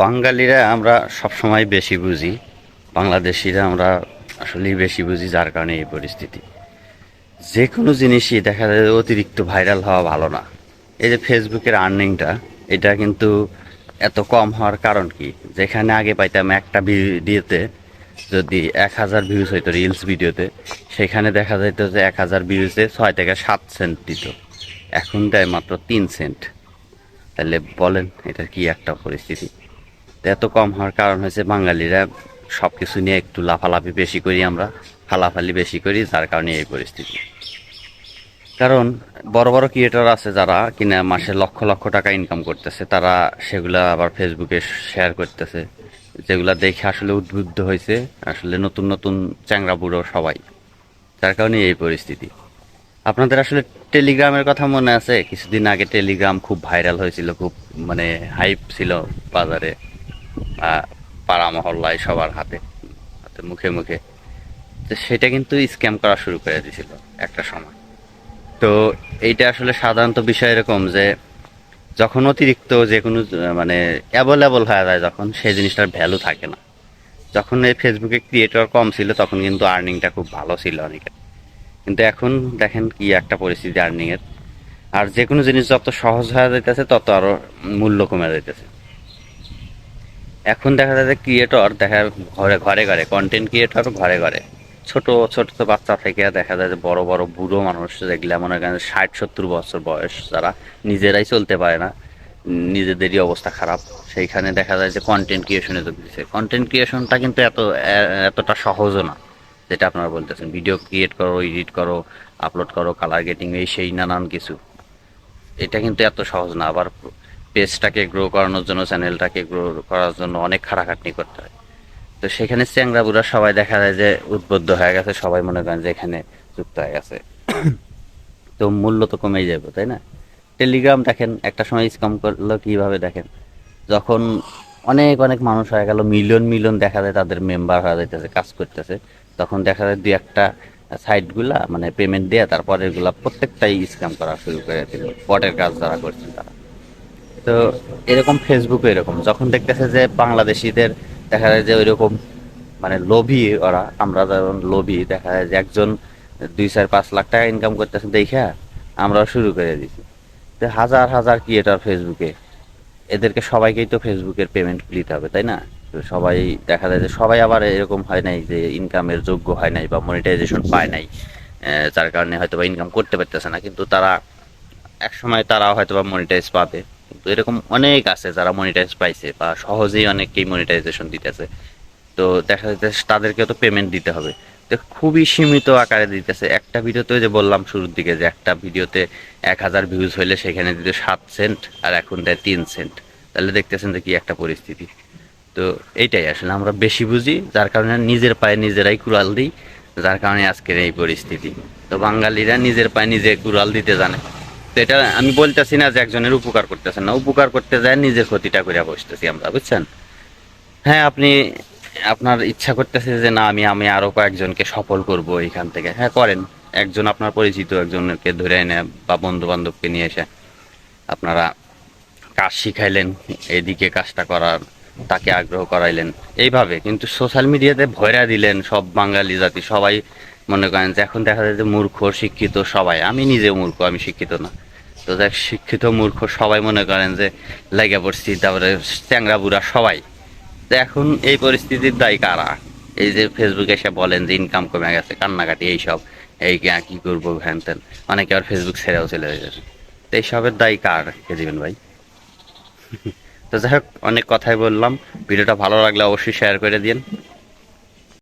বাঙালিরা আমরা সবসময় বেশি বুঝি, বাংলাদেশিরা আমরা আসলেই বেশি বুঝি, যার কারণে এই পরিস্থিতি। যে কোনো জিনিসই দেখা যায় অতিরিক্ত ভাইরাল হওয়া ভালো না। এই যে ফেসবুকের আর্নিংটা, এটা কিন্তু এত কম হওয়ার কারণ কি? যেখানে আগে পাইতাম একটা ভিডিওতে যদি এক হাজার ভিউজ হইতো রিলস ভিডিওতে, সেখানে দেখা যাইতো যে এক হাজার ভিউজে ছয় থেকে সাত সেন্ট দিত। এখন দেয় মাত্র তিন সেন্ট তাহলে বলেন, এটা কি একটা পরিস্থিতি? এত কম হওয়ার কারণ হয়েছে বাঙালিরা সব কিছু নিয়ে একটু লাফালাফি বেশি করি আমরা, ফালাফালি বেশি করি, যার কারণে এই পরিস্থিতি। কারণ বড় বড় ক্রিয়েটর আছে যারা কিনা মাসে লক্ষ লক্ষ টাকা ইনকাম করতেছে, তারা সেগুলা আবার ফেসবুকে শেয়ার করতেছে, যেগুলা দেখে আসলে উদ্বুদ্ধ হয়েছে, আসলে নতুন নতুন চ্যাংরা বুড়ো সবাই, যার কারণে এই পরিস্থিতি। আপনাদের আসলে টেলিগ্রামের কথা মনে আছে? কিছুদিন আগে টেলিগ্রাম খুব ভাইরাল হয়েছিল, খুব মানে হাইপ ছিল বাজারে। পাড়া মহল্লায় সবার হাতে হাতে মুখে মুখে। তো সেটা কিন্তু স্ক্যাম করা শুরু করে দিয়েছিল একটা সময়। তো এইটা আসলে সাধারণত বিষয় এরকম যে, যখন অতিরিক্ত যে কোনো মানে অ্যাভেলেবল হয়ে যায় যখন, সেই জিনিসটার ভ্যালু থাকে না। যখন এই ফেসবুকে ক্রিয়েটর কম ছিল, তখন কিন্তু আর্নিংটা খুব ভালো ছিল অনেকের। কিন্তু এখন দেখেন কি একটা পরিস্থিতি আর্নিংয়ের আর যে কোনো জিনিস যত সহজ হয়ে যাইতেছে, তত আরও মূল্য কমে যাইতেছে। এখন দেখা যায় যে ক্রিয়েটর দেখা ঘরে ঘরে ঘরে কন্টেন্ট ক্রিয়েটর ঘরে ঘরে। ছোট ছোট ছোট বাচ্চা থেকে দেখা যায় যে বড় বড় বুড়ো মানুষ যেগুলা মনে করেন ষাট, সত্তর বছর বয়স যারা নিজেরাই চলতে পারে না, নিজেদেরই অবস্থা খারাপ। সেইখানে দেখা যায় যে কন্টেন্ট ক্রিয়েশনে যোগ দিচ্ছে কন্টেন্ট ক্রিয়েশনটা কিন্তু এত এতটা সহজও না, যেটা আপনারা বলতেছেন। ভিডিও ক্রিয়েট করো এডিট করো আপলোড করো কালার গেটিং এই সেই নানান কিছু। এটা কিন্তু এত সহজ না। আবার পেজটাকে গ্রো করানোর জন্য চ্যানেলটাকে গ্রো করার জন্য অনেক খাটাখাটনি করতে হয়। তো সেখানে চ্যাংরা বুড়া সবাই দেখা যায় যে উদ্বুদ্ধ হয়ে গেছে, সবাই মনে করেন যে এখানে যুক্ত হয়ে গেছে। তো মূল্য তো কমেই যাবে, তাই না? টেলিগ্রাম দেখেন, একটা সময় স্কাম করল কীভাবে দেখেন? যখন অনেক অনেক মানুষ হয়ে গেল মিলিয়ন মিলিয়ন দেখা যায় তাদের মেম্বার হয়ে যাইতেছে, কাজ করতেছে। তখন দেখা যায় দুই একটা সাইটগুলা মানে পেমেন্ট দেয়া তারপরে এগুলা প্রত্যেকটাই স্ক্যাম করা শুরু করে দিল বটের কাজ যারা করছেন তারা। তো এরকম ফেসবুকে এরকম। যখন দেখতেছে যে বাংলাদেশিদের দেখা যায় যে ওইরকম মানে লোভী ওরা, আমরা যেমন লোভী, দেখা যায় যে একজন দুই চার পাঁচ লাখ টাকা ইনকাম করতেছে দেখা আমরা শুরু করে দিছি। তো হাজার হাজার ক্রিয়েটার ফেসবুকে এদেরকে সবাইকেই তো ফেসবুকের পেমেন্ট দিতে হবে, তাই না? তো সবাই দেখা যায় যে সবাই আবার এরকম হয় নাই যে ইনকামের যোগ্য হয় নাই বা মনিটাইজেশন পায় নাই যার কারণে হয়তো বা ইনকাম করতে পারতেছে না। কিন্তু তারা এক সময় তারা হয়তো বা মনিটাইজ পাবে। কিন্তু এরকম অনেক আছে যারা মনিটাইজ পাইছে বা সহজেই অনেককেই মনিটাইজেশন দিতেছে। তো দেখা যাচ্ছে তাদেরকেও তো পেমেন্ট দিতে হবে। তো খুবই সীমিত আকারে দিতেছে। একটা ভিডিওতে যে বললাম শুরুর দিকে যে একটা ভিডিওতে এক হাজার ভিউজ হইলে সেখানে দিতে সাত সেন্ট আর এখন দেয় তিন সেন্ট তাহলে দেখতেছেন যে কি একটা পরিস্থিতি। তো এইটাই আসলে আমরা বেশি বুঝি, যার কারণে নিজের পায়ে নিজেরাই কুড়াল দিই, যার কারণে আজকের এই পরিস্থিতি। তো বাঙালিরা নিজের পায়ে নিজে কুড়াল দিতে জানে। তো এটা আমি বলতেছি না যে একজনের উপকার করতেছেন না। উপকার করতে যায়, নিজের ক্ষতিটা করে বসতেছি আমরা, বুঝছেন? হ্যাঁ আপনি, আপনার ইচ্ছা করতেছে যে না, আমি আমি আরও কয়েকজনকে সফল করব এখান থেকে। হ্যাঁ করেন। একজন আপনার পরিচিত, একজনকে ধরে এনে বা বন্ধু বান্ধবকে নিয়ে এসে আপনারা কাজ শিখাইলেন, এদিকে কাজটা করার, তাকে আগ্রহ করাইলেন, এইভাবে। কিন্তু সোশ্যাল মিডিয়াতে ভয়রা দিলেন সব বাঙালি জাতি, সবাই মনে করেন যে এখন দেখা যায় যে মূর্খ, শিক্ষিত সবাই। আমি নিজে মূর্খ, আমি শিক্ষিত না। তো দেখ, শিক্ষিত মূর্খ সবাই মনে করেন যে লেগে পড়ছি, তারপরে চ্যাংরা বুড়া সবাই। তো এখন এই পরিস্থিতির দায়ী কারা? এই যে ফেসবুকে এসে বলেন যে ইনকাম কমে গেছে, কান্নাকাটি এইসব, এই কি- কি করব হ্যান ত্যান অনেকে আর ফেসবুক ছেড়েও চলে গেছে তো এইসবের দায়ী কার কে দিবেন ভাই? তো যাই হোক, অনেক কথাই বললাম। ভিডিওটা ভালো লাগলে অবশ্যই শেয়ার করে দিন